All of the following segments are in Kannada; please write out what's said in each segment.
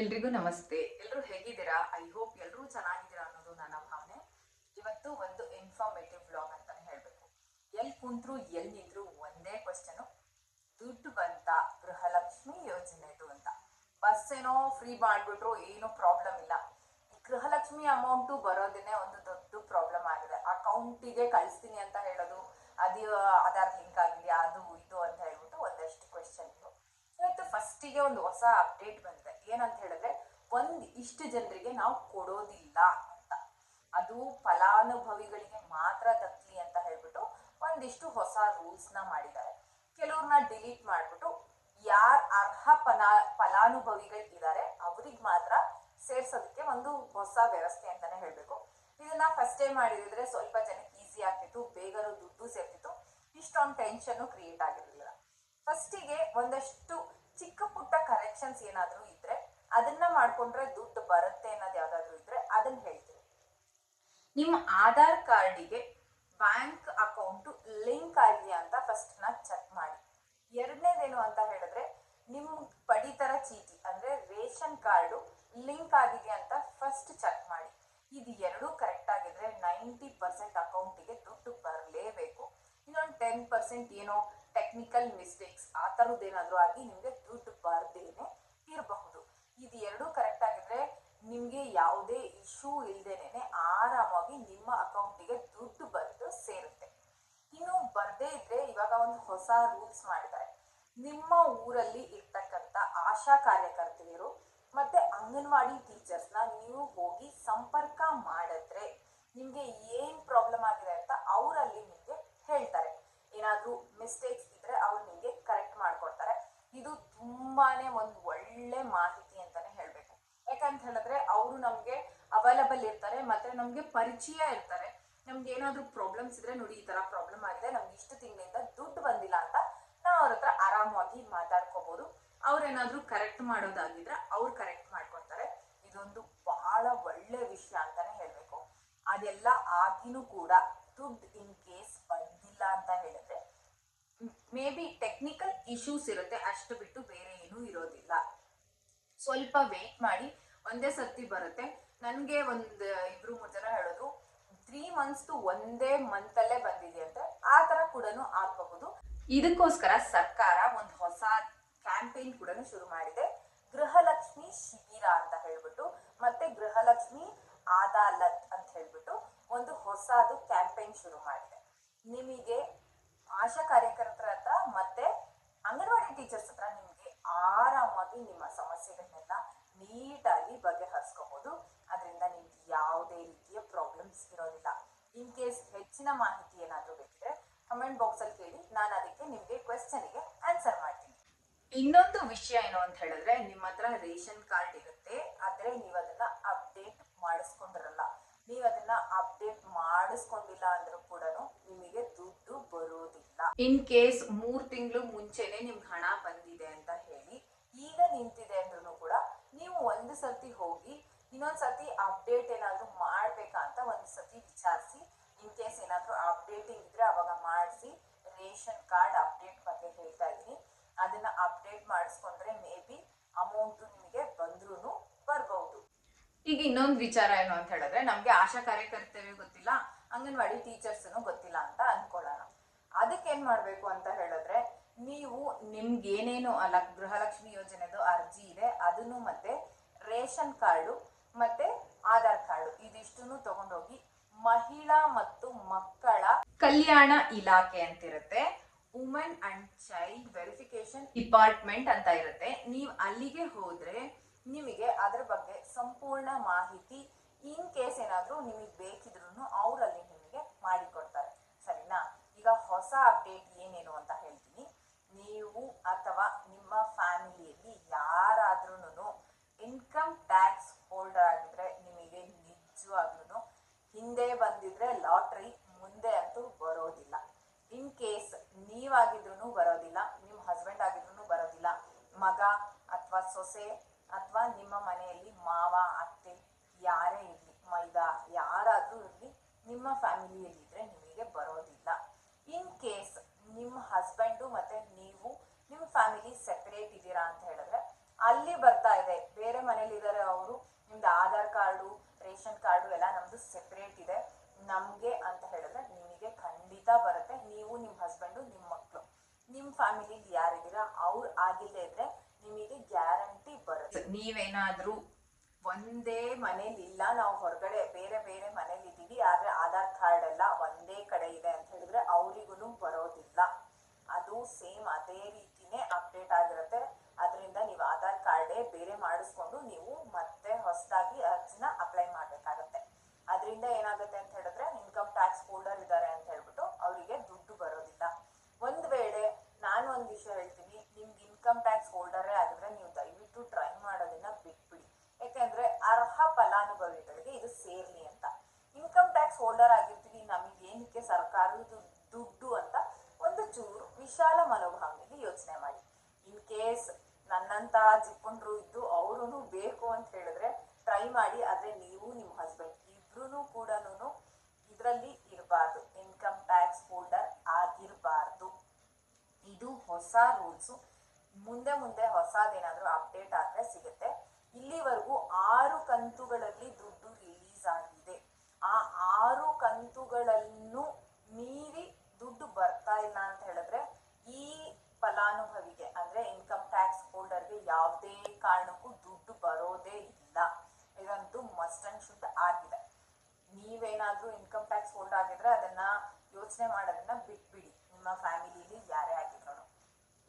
ಎಲ್ರಿಗೂ ನಮಸ್ತೆ. ಎಲ್ಲರೂ ಹೇಗಿದ್ದೀರಾ? ಐ ಹೋಪ್ ಎಲ್ಲರೂ ಚೆನ್ನಾಗಿದ್ದೀರಾ ಅನ್ನೋದು ನನ್ನ ಭಾವನೆ. ಇವತ್ತು ಒಂದು ಇನ್ಫಾರ್ಮೇಟಿವ್ ಬ್ಲಾಗ್ ಅಂತಾನೆ ಹೇಳ್ಬೇಕು. ಎಲ್ಲಿ ಕುಂತ್ರು ಎಲ್ಲಿ ಒಂದೇ ಕ್ವಶನ್ ದುಡ್ಡು ಬಂತ, ಗೃಹಲಕ್ಷ್ಮಿ ಯೋಜನೆದು ಅಂತ. ಬಸ್ ಏನೋ ಫ್ರೀ ಮಾಡ್ಬಿಟ್ರು, ಏನೂ ಪ್ರಾಬ್ಲಮ್ ಇಲ್ಲ. ಗೃಹಲಕ್ಷ್ಮಿ ಅಮೌಂಟು ಬರೋದನ್ನೇ ಒಂದು ದೊಡ್ಡ ಪ್ರಾಬ್ಲಮ್ ಆಗಿದೆ. ಅಕೌಂಟಿಗೆ ಕಳಿಸ್ತೀನಿ ಅಂತ ಹೇಳೋದು ಅದು ಲಿಂಕ್ ಆಗಿದೆಯಾ ಅದು ಇದು ಅಂತ ಹೇಳ್ಬಿಟ್ಟು ಒಂದಷ್ಟು ಕ್ವೆಶನ್ ಇವತ್ತು ಫಸ್ಟಿಗೆ ಒಂದು ಹೊಸ ಅಪ್ಡೇಟ್ ಬಂದಿದೆ. ಏನಂತ ಹೇಳಿದ್ರೆ, ಒಂದ್ ಇಷ್ಟು ಜನರಿಗೆ ನಾವು ಕೊಡೋದಿಲ್ಲ ಅಂತ. ಅದು ಫಲಾನುಭವಿಗಳಿಗೆ ಮಾತ್ರ ದಕ್ಕಲಿ ಅಂತ ಹೇಳ್ಬಿಟ್ಟು ಒಂದಿಷ್ಟು ಹೊಸ ರೂಲ್ಸ್ನ ಮಾಡಿದ್ದಾರೆ. ಕೆಲವ್ರನ್ನ ಡಿಲೀಟ್ ಮಾಡ್ಬಿಟ್ಟು ಯಾರು ಅರ್ಹ ಫಲಾನುಭವಿಗಳು ಇದ್ದಾರೆ ಅವ್ರಿಗೆ ಮಾತ್ರ ಸೇರ್ಸೋದಕ್ಕೆ ಒಂದು ಹೊಸ ವ್ಯವಸ್ಥೆ ಅಂತಾನೆ ಹೇಳ್ಬೇಕು. ಇದನ್ನ ಫಸ್ಟ್ ಟೈಮ್ ಮಾಡಿದ್ರೆ ಸ್ವಲ್ಪ ಜನಕ್ಕೆ ಈಸಿ ಆಗ್ತಿತ್ತು, ಬೇಗನೂ ದುಡ್ಡು ಸೇರ್ತಿತ್ತು. ಇಷ್ಟೊಂದು ಟೆನ್ಷನ್ ಕ್ರಿಯೇಟ್ ಆಗಿರಲಿಲ್ಲ. ಫಸ್ಟಿಗೆ ಒಂದಷ್ಟು ಕರೆಕ್ಷನ್ಸ್ ಏನಾದರೂ ಇದ್ರೆ ಅದನ್ನ ಮಾಡ್ಕೊಂಡ್ರೆ ದುಡ್ಡು ಬರುತ್ತೆ ಅನ್ನೋದು ಯಾವ್ದಾದ್ರು ಇದ್ರೆ ಅದನ್ನ ಹೇಳ್ತೀನಿ. ನಿಮ್ಮ ಆಧಾರ್ ಕಾರ್ಡಿಗೆ ಬ್ಯಾಂಕ್ ಅಕೌಂಟ್ ಲಿಂಕ್ ಆಗಿದೆಯಾ ಅಂತ ಫಸ್ಟ್ನ ಚೆಕ್ ಮಾಡಿ. ಎರಡನೇದೇನು ಅಂತ ಹೇಳಿದ್ರೆ ನಿಮ್ ಪಡಿತರ ಚೀಟಿ, ಅಂದ್ರೆ ರೇಷನ್ ಕಾರ್ಡು ಲಿಂಕ್ ಆಗಿದೆಯಾ ಅಂತ ಫಸ್ಟ್ ಚೆಕ್ ಮಾಡಿ. ಇದು ಎರಡೂ ಕರೆಕ್ಟ್ ಆಗಿದ್ರೆ ನೈಂಟಿ ಪರ್ಸೆಂಟ್ ಅಕೌಂಟಿಗೆ ದುಡ್ಡು ಬರಲೇಬೇಕು. ಇನ್ನೊಂದು ಟೆನ್ ಪರ್ಸೆಂಟ್ ಏನೋ ಟೆಕ್ನಿಕಲ್ ಮಿಸ್ಟೇಕ್ಸ್ ಆ ಏನಾದರೂ ಆಗಿ ನಿಮಗೆ ದುಡ್ಡು ಇದು ಎರಡೂ ಕರೆಕ್ಟ್ ಆಗಿದ್ರೆ ನಿಮಗೆ ಯಾವುದೇ ಇಶ್ಯೂ ಇಲ್ದೇನೆ ಆರಾಮಾಗಿ ನಿಮ್ಮ ಅಕೌಂಟಿಗೆ ದುಡ್ಡು ಬಂದು ಸೇರುತ್ತೆ. ಇನ್ನು ಬರದೇ ಇದ್ರೆ ಇವಾಗ ಒಂದು ಹೊಸ ರೂಲ್ಸ್ ಮಾಡಿದ್ದಾರೆ. ನಿಮ್ಮ ಊರಲ್ಲಿ ಇರ್ತಕ್ಕಂಥ ಆಶಾ ಕಾರ್ಯಕರ್ತೆಯರು ಮತ್ತೆ ಅಂಗನವಾಡಿ ಟೀಚರ್ಸ್ನ ನೀವು ಹೋಗಿ ಸಂಪರ್ಕ ಮಾಡಿದ್ರೆ ನಿಮಗೆ ಏನ್ ಪ್ರಾಬ್ಲಮ್ ಆಗಿದೆ ಅಂತ ಅವರಲ್ಲಿ ನಿಮಗೆ ಹೇಳ್ತಾರೆ. ಏನಾದರೂ ಮಿಸ್ಟೇಕ್ಸ್ ಇದ್ರೆ ಅವ್ರು ನಿಮಗೆ ಕರೆಕ್ಟ್ ಮಾಡಿಕೊಡ್ತಾರೆ. ಇದು ತುಂಬಾನೇ ಒಂದು ಒಳ್ಳೆ ಮಾಹಿತಿ. ಯಾಕಂತ ಹೇಳಿದ್ರೆ ಅವರು ನಮಗೆ ಅವೈಲಬಲ್ ಇರ್ತಾರೆ, ಮತ್ತೆ ನಮಗೆ ಪರಿಚಯ ಇರ್ತಾರೆ. ನಮ್ಗೆ ಏನಾದ್ರೂ ಪ್ರಾಬ್ಲಮ್ಸ್ ಇದ್ರೆ ನೋಡಿ ಈ ತರ ಪ್ರಾಬ್ಲಮ್ ಆಗಿದೆ, ನಮ್ಗೆ ಇಷ್ಟು ತಿಂಗಳಿಂದ ದುಡ್ಡು ಬಂದಿಲ್ಲ ಅಂತ ನಾವು ಅವ್ರ ಹತ್ರ ಆರಾಮವಾಗಿ ಮಾತಾಡ್ಕೋಬಹುದು ಅವ್ರೇನಾದ್ರೂ ಕರೆಕ್ಟ್ ಮಾಡೋದಾಗಿದ್ರೆ ಅವ್ರು ಕರೆಕ್ಟ್ ಮಾಡ್ಕೊತಾರೆ ಇದೊಂದು ಬಹಳ ಒಳ್ಳೆ ವಿಷಯ ಅಂತಾನೆ ಹೇಳ್ಬೇಕು. ಅದೆಲ್ಲ ಆಗಿನೂ ಕೂಡ ದುಡ್ಡು ಇನ್ ಕೇಸ್ ಬಂದಿಲ್ಲ ಅಂತ ಹೇಳಿದ್ರೆ ಮೇ ಬಿ ಟೆಕ್ನಿಕಲ್ ಇಶ್ಯೂಸ್ ಇರುತ್ತೆ, ಅಷ್ಟು ಬಿಟ್ಟು ಬೇರೆ ಏನೂ ಇರೋದಿಲ್ಲ. ಸ್ವಲ್ಪ ವೇಟ್ ಮಾಡಿ ಒಂದೇ ಸರ್ತಿ ಬರುತ್ತೆ. ನನಗೆ ಒಂದು ಇಬ್ರು ಮೂರು ಜನ ಹೇಳೋದು ತ್ರೀ ಮಂತ್ಸ್ ಒಂದೇ ಮಂತ್ ಅಲ್ಲೇ ಬಂದಿದೆ ಅಂತ ಆ ತರ ಕೂಡ ಆಗಬಹುದು. ಇದಕ್ಕೋಸ್ಕರ ಸರ್ಕಾರ ಒಂದು ಹೊಸ ಕ್ಯಾಂಪೇನ್ ಕೂಡ ಶುರು ಮಾಡಿದೆ. ಗೃಹಲಕ್ಷ್ಮಿ ಶಿಬಿರ ಅಂತ ಹೇಳ್ಬಿಟ್ಟು, ಮತ್ತೆ ಗೃಹಲಕ್ಷ್ಮಿ ಆದಾಲತ್ ಅಂತ ಹೇಳ್ಬಿಟ್ಟು ಒಂದು ಹೊಸದು ಕ್ಯಾಂಪೇನ್ ಶುರು ಮಾಡಿದೆ ನಿಮಗೆ ಆಶಾ ಕಾರ್ಯಕರ್ತರ ಹತ್ರ ಮತ್ತೆ ಅಂಗನವಾಡಿ ಟೀಚರ್ಸ್ ಹತ್ರ ನಿಮಗೆ ಆರಾಮಾಗಿ ನಿಮ್ಮ ಸಮಸ್ಯೆಗಳನ್ನೆಲ್ಲ ನೀಟಾಗಿ ಬಗೆಹರಿಸ್ಕೋಬಹುದು ಅದರಿಂದ ನಿಮ್ಗೆ ಯಾವುದೇ ರೀತಿಯ ಪ್ರಾಬ್ಲಮ್ಸ್ ಇರೋದಿಲ್ಲ ಇನ್ ಕೇಸ್ ಹೆಚ್ಚಿನ ಮಾಹಿತಿ ಏನಾದರೂ ಬೇಕಿದ್ರೆ ಕಮೆಂಟ್ ಬಾಕ್ಸ್ ಅಲ್ಲಿ ಕೇಳಿ. ನಾನು ಅದಕ್ಕೆ ನಿಮಗೆ ಕ್ವೆಶ್ಚನ್ಗೆ ಆನ್ಸರ್ ಮಾಡ್ತೀನಿ. ಇನ್ನೊಂದು ವಿಷಯ ಏನು ಅಂತ ಹೇಳಿದ್ರೆ, ನಿಮ್ಮ ಹತ್ರ ರೇಷನ್ ಕಾರ್ಡ್ ಇರುತ್ತೆ. ಆದ್ರೆ ನೀವು ಅದನ್ನ ಅಪ್ಡೇಟ್ ಮಾಡಿಸ್ಕೊಂಡಿರಲ್ಲ. ನೀವು ಅದನ್ನ ಅಪ್ಡೇಟ್ ಮಾಡಿಸ್ಕೊಂಡಿಲ್ಲ ಅಂದ್ರೂ ಕೂಡ ನಿಮಗೆ ದುಡ್ಡು ಬರೋದಿಲ್ಲ. ಇನ್ ಕೇಸ್ ಮೂರ್ ತಿಂಗಳು ಮುಂಚೆನೆ ನಿಮ್ಗೆ ಹಣ ಬಂದಿದೆ ಅಂತ ಹೇಳಿ, ಈಗ ನಿಂತಿದೆ ಅಂದ್ರೂ ಕೂಡ ನೀವು ಒಂದು ಸರ್ತಿ ಹೋಗಿ ಇನ್ನೊಂದ್ ಸರ್ತಿ ಅಪ್ಡೇಟ್ ಏನಾದ್ರೂ ಮಾಡ್ಬೇಕಾ ಅಂತ ಒಂದು ಸರ್ತಿ ವಿಚಾರಿಸಿ ಇನ್ ಕೇಸ್ ಏನಾದ್ರೂ ಅಪ್ಡೇಟಿಂಗ್ ಅವಾಗ ಮಾಡಿಸಿ ರೇಷನ್ ಕಾರ್ಡ್ ಅಪ್ಡೇಟ್ ಬಗ್ಗೆ ಹೇಳ್ತಾ ಇದ್ದೀನಿ. ಅದನ್ನ ಅಪ್ಡೇಟ್ ಮಾಡಿಸ್ಕೊಂಡ್ರೆ ಮೇ ಬಿ ಅಮೌಂಟ್ ನಿಮಗೆ ಬಂದ್ರೂ ಬರ್ಬಹುದು. ಈಗ ಇನ್ನೊಂದು ವಿಚಾರ ಏನು ಅಂತ ಹೇಳಿದ್ರೆ, ನಮ್ಗೆ ಆಶಾ ಕಾರ್ಯಕರ್ತರು ಗೊತ್ತಿಲ್ಲ, ಅಂಗನವಾಡಿ ಟೀಚರ್ಸ್ ಗೊತ್ತಿಲ್ಲ ಅಂತ ಅನ್ಕೊಳ್ಳೋಣ. ಅದಕ್ಕೆ ಏನು ಮಾಡ್ಬೇಕು ಅಂತ ಹೇಳಿದ್ರೆ, ನೀವು ನಿಮ್ಗೆ ಏನೇನು ಅಲ್ಲ ಗೃಹಲಕ್ಷ್ಮಿ ಯೋಜನೆದು ಅರ್ಜಿ ಇದೆ, ಅದನ್ನು ಮತ್ತೆ ರೇಷನ್ ಕಾರ್ಡು ಮತ್ತೆ ಆಧಾರ್ ಕಾರ್ಡು, ಇದಿಷ್ಟನ್ನು ತಗೊಂಡೋಗಿ ಮಹಿಳಾ ಮತ್ತು ಮಕ್ಕಳ ಕಲ್ಯಾಣ ಇಲಾಖೆ ಅಂತಿರುತ್ತೆ. Women and child verification department ಅಂತ ಇರುತ್ತೆ. ನೀವು ಅಲ್ಲಿಗೆ ಹೋದ್ರೆ ನಿಮಗೆ ಅದರ ಬಗ್ಗೆ ಸಂಪೂರ್ಣ ಮಾಹಿತಿ ಇನ್ ಕೇಸ್ ಏನಾದರೂ ನಿಮಗೆ ಬೇಕಿದ್ರು ಅವರಲ್ಲಿ ನಿಮಗೆ ಮಾಡಿಕೊಡ್ತಾರೆ. ಸರಿನಾ? ಈಗ ಹೊಸ ಅಪ್ಡೇಟ್ ಏನೇನು ಅಂತ ಹೇಳ್ತೀನಿ. ನೀವು ಅಥವಾ ನಿಮ್ಮ ಫ್ಯಾಮಿಲಿಯಲ್ಲಿ ಯಾರಾದ್ರೂ ಇನ್ಕಮ್ ಟ್ಯಾಕ್ಸ್ ಹೋಲ್ಡರ್ ಆಗಿದ್ರೆ ನಿಮಗೆ ನಿಜವಾಗ್ಲೂ ಹಿಂದೆ ಬಂದಿದ್ರೆ ಲಾಟ್ರಿ ಮುಂದೆ ಅಂತೂ ಬರೋದಿಲ್ಲ. ಇನ್ ಕೇಸ್ ನೀವಾಗಿದ್ರು ಬರೋದಿಲ್ಲ, ನಿಮ್ಮ ಹಸ್ಬೆಂಡ್ ಆಗಿದ್ರು ಬರೋದಿಲ್ಲ. ಮಗ ಅಥವಾ ಸೊಸೆ ಅಥವಾ ನಿಮ್ಮ ಮನೆಯಲ್ಲಿ ಮಾವ, ಅತ್ತೆ ಯಾರೇ ಇರಲಿ, ಮೈದ ಯಾರಾದರೂ ಇರಲಿ, ನಿಮ್ಮ ಫ್ಯಾಮಿಲಿಯಲ್ಲಿದ್ದರೆ ನಿಮಗೆ ಬರೋದಿಲ್ಲ. ಇನ್ ಕೇಸ್ ನಿಮ್ಮ ಹಸ್ಬೆಂಡು ಮತ್ತೆ ನೀವು ನಿಮ್ಮ ಫ್ಯಾಮಿಲಿ ಸೆಪರೇಟ್ ಇದ್ದೀರಾ ಅಂತ ಹೇಳಿದ್ರೆ, ಅಲ್ಲಿ ಬರ್ತಾ ಇದೆ. ಬೇರೆ ಮನೇಲಿದ್ದಾರೆ ಅವರು, ನಿಮ್ದು ಆಧಾರ್ ಕಾರ್ಡು, ರೇಷನ್ ಕಾರ್ಡು ಎಲ್ಲ ನಮ್ದು ಸೆಪರೇಟ್ ಇದೆ. ನಮ್ಗೆ ಅಂತ ಹೇಳಿದ್ರೆ ನಿಮಗೆ ಖಂಡಿತ ಬರುತ್ತೆ. ನೀವು ನಿಮ್ಮ ಹಸ್ಬೆಂಡು ನಿಮ್ಮ ಮಕ್ಕಳು ನಿಮ್ಮ ಫ್ಯಾಮಿಲಿಲಿ ಯಾರಿದ್ದೀರಾ, ಅವ್ರು ಆಗಿಲ್ಲದೆ ಇದ್ರೆ ನಿಮಗೆ ಗ್ಯಾರಂಟಿ ಬರುತ್ತೆ. ನೀವೇನಾದರೂ ಒಂದೇ ಮನೇಲಿ ಇಲ್ಲ, ನಾವು ಹೊರಗಡೆ ಬೇರೆ ಬೇರೆ ಮನೇಲಿ ಇದ್ದೀವಿ, ಆದ್ರೆ ಆಧಾರ್ ಕಾರ್ಡ್ ಎಲ್ಲ ಒಂದೇ ಕಡೆ ಇದೆ ಅಂತ ಹೇಳಿದ್ರೆ ಅವರಿಗೂ ಬರೋದಿಲ್ಲ. ಅದು ಸೇಮ್ ಅದೇ ರೀತಿನೇ ಅಪ್ಡೇಟ್ ಆಗಿರುತ್ತೆ. ಅದರಿಂದ ನೀವು ಆಧಾರ್ ಕಾರ್ಡೇ ಬೇರೆ ಮಾಡಿಸ್ಕೊಂಡು ನೀವು ಮತ್ತೆ ಹೊಸದಾಗಿ ಅರ್ಜಿನ ಅಪ್ಲೈ ಮಾಡಬೇಕಾಗತ್ತೆ ಅದರಿಂದ ಏನಾಗುತ್ತೆ ಅಂತ ಹೇಳಿದ್ರೆ ಇನ್ಕಮ್ ಟ್ಯಾಕ್ಸ್ ಹೋಲ್ಡರ್ ಇದ್ದಾರೆ ಅಂತ ಹೇಳ್ಬಿಟ್ಟು ಅವರಿಗೆ ದುಡ್ಡು ಬರೋದಿಲ್ಲ ಒಂದು ವೇಳೆ ನಾನು ಒಂದು ವಿಷಯ ಹೇಳ್ತೀನಿ ನಿಮ್ಗೆ ಇನ್ಕಮ್ ಟ್ಯಾಕ್ಸ್ ಹೋಲ್ಡರೇ ಆಗಿದ್ರೆ ನೀವು ದಯವಿಟ್ಟು ಟ್ರೈ ಮಾಡೋದನ್ನ ಬಿಟ್ಬಿಡಿ ಅರ್ಹ ಫಲಾನುಭವಿಗಳಿಗೆ ಇದು ಸೇರ್ಲಿ ಅಂತ. ಇನ್ಕಮ್ ಟ್ಯಾಕ್ಸ್ ಹೋಲ್ಡರ್ ಆಗಿರ್ತೀವಿ ನಮಗೆ ಏನಕ್ಕೆ ಸರ್ಕಾರದ ದುಡ್ಡು ಅಂತ ಒಂದು ಚೂರು ವಿಶಾಲ ಮನೋಭಾವನೆಯಲ್ಲಿ ಯೋಚನೆ ಮಾಡಿ. ಇನ್ ಕೇಸ್ ನನ್ನಂತ ಜಿಪ್ಪುಂಡ್ರು ಇದ್ದು ಅವರು ಬೇಕು ಅಂತ ಹೇಳಿದ್ರೆ ಟ್ರೈ ಮಾಡಿ, ಆದ್ರೆ ನೀವು ನಿಮ್ಮ ಹಸ್ಬೆಂಡ್ ಇಬ್ರು ಕೂಡ ಇದರಲ್ಲಿ ಇರಬಾರ್ದು. ಇನ್ಕಮ್ ಟ್ಯಾಕ್ಸ್ ಹೋಲ್ಡರ್ ಆಗಿರಬಾರ್ದು. ಇದು ಹೊಸ ರೂಲ್ಸು ಮುಂದೆ ಮುಂದೆ ಹೊಸದೇನಾದ್ರೂ ಅಪ್ಡೇಟ್ ಆದ್ರೆ ಸಿಗುತ್ತೆ ಇಲ್ಲಿವರೆಗೂ ಆರು ಕಂತುಗಳಲ್ಲಿ ದುಡ್ಡು ರಿಲೀಸ್ ಆಗಿದೆ ಆ ಆರು ಕಂತುಗಳನ್ನು ಮೀರಿ ದುಡ್ಡು ಬರ್ತಾ ಇಲ್ಲ ಅಂತ ಹೇಳಿದ್ರೆ ಈ ಫಲಾನುಭವಿಗೆ ಅಂದ್ರೆ ಇನ್ಕಮ್ ಟ್ಯಾಕ್ಸ್ ಹೋಲ್ಡರ್ಗೆ ಯಾವುದೇ ಕಾರಣಕ್ಕೂ ದುಡ್ಡು ಬರೋದೇ ಇಲ್ಲ. ಇದಂತೂ ಮಸ್ಟ್ ಅಂಡ್ ಶುಡ್ ಆಗಿದೆ. ನೀವೇನಾದ್ರೂ ಇನ್ಕಮ್ ಟ್ಯಾಕ್ಸ್ ಹೋಲ್ಡ್ ಆಗಿದ್ರೆ ಅದನ್ನ ಯೋಚನೆ ಮಾಡೋದನ್ನ ಬಿಟ್ಬಿಡಿ. ನಿಮ್ಮ ಫ್ಯಾಮಿಲಿಲಿ ಯಾರೇ ಆಗಿದ್ರು.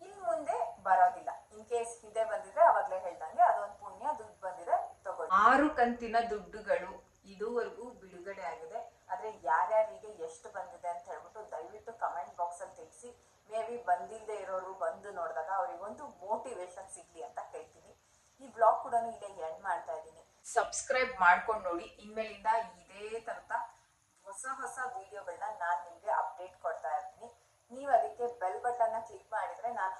ಇನ್ ಮುಂದೆ ಬರೋದಿಲ್ಲ. ಇನ್ ಕೇಸ್ ಹಿಂದೆ ಬಂದಿದ್ರೆ ಅವಾಗ್ಲೇ ಹೇಳ್ದಂಗೆ ಅದೊಂದು ಪುಣ್ಯ, ದುಡ್ಡು ಬಂದಿದೆ ತಗೊಳ್ಳಿ. ಆರು ಕಂತಿನ ದುಡ್ಡುಗಳು ಇದುವರೆಗೂ ಬಿಡುಗಡೆ ಆಗಿದೆ ಆದ್ರೆ ಯಾರ್ಯಾರಿಗೆ ಎಷ್ಟು ಬಂದಿದೆ ಅಂತ ಹೇಳ್ಬಿಟ್ಟು ದಯವಿಟ್ಟು ಕಮೆಂಟ್ ಬಾಕ್ಸ್ ಅಲ್ಲಿ ತಿಳಿಸಿ ಮೇ ಬಿ ಬಂದಿಲ್ಲದೆ ಇರೋರು ಬಂದು ಅವರಿಗೊಂದು ಮೋಟಿವೇಶನ್ ಸಿಗ್ಲಿ ಅಂತ ಹೇಳ್ತೀನಿ. ಈ ಬ್ಲಾಗ್ ಕೂಡ ಇಲ್ಲೇ ಎಂಡ್ ಮಾಡ್ತಾ ಇದ್ದೀನಿ. ಸಬ್ಸ್ಕ್ರೈಬ್ ಮಾಡ್ಕೊಂಡು ನೋಡಿ, ಇನ್ಮೇಲಿಂದ ಇದೇ ತರದ ಹೊಸ ಹೊಸ ವಿಡಿಯೋಗಳನ್ನ ನಾನು ನಿಮಗೆ ಅಪ್ಡೇಟ್ ಕೊಡ್ತಾ ಇರ್ತೀನಿ. ನೀವು ಅದಕ್ಕೆ ಬೆಲ್ ಬಟನ್ನ ಕ್ಲಿಕ್ ಮಾಡಿದ್ರೆ ನಾನು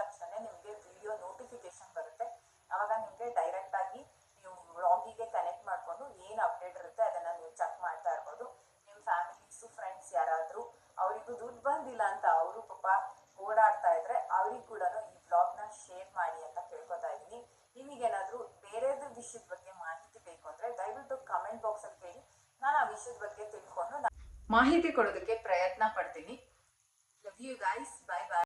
ತಕ್ಷಣ ನಿಮಗೆ ವಿಡಿಯೋ ನೋಟಿಫಿಕೇಶನ್ ಬರುತ್ತೆ ಅವಾಗ ನಿಮಗೆ ಡೈರೆಕ್ಟ್ ಆಗಿ ನೀವು ವ್ಲಾಗಿಗೆ ಕನೆಕ್ಟ್ ಮಾಡಿಕೊಂಡು ಏನು ಅಪ್ಡೇಟ್ ಇರುತ್ತೆ ಅದನ್ನ ನೀವು ಚೆಕ್ ಮಾಡ್ತಾ ಇರ್ಬೋದು ನಿಮ್ಮ ಫ್ಯಾಮಿಲೀಸು ಫ್ರೆಂಡ್ಸ್ ಯಾರಾದರೂ ಅವರಿಗೂ ದುಡ್ಡು ಬಂದಿಲ್ಲ ಅಂತ ಅವರು ಪಾಪ ಓಡಾಡ್ತಾ ಇದ್ರೆ ಅವ್ರಿಗೆ ಕೂಡ ಈ ಬ್ಲಾಗ್ನ ಶೇರ್ ಮಾಡಿ ಅಂತ ಕೇಳ್ಕೊತಾ ಇದ್ದೀನಿ ನಿಮಗೇನಾದರೂ ಬೇರೆದು ವಿಷಯದ ಬಗ್ಗೆ ಮಾಹಿತಿ ಬೇಕು ಅಂದ್ರೆ ದಯವಿಟ್ಟು ಕಮೆಂಟ್ ಬಾಕ್ಸ್ ಅಲ್ಲಿ ಕೇಳಿ ನಾನು ಆ ವಿಷಯದ ಬಗ್ಗೆ ತಿಳ್ಕೊಂಡು ಮಾಹಿತಿ ಕೊಡೋದಕ್ಕೆ ಪ್ರಯತ್ನ ಪಡ್ತೀನಿ. Love you guys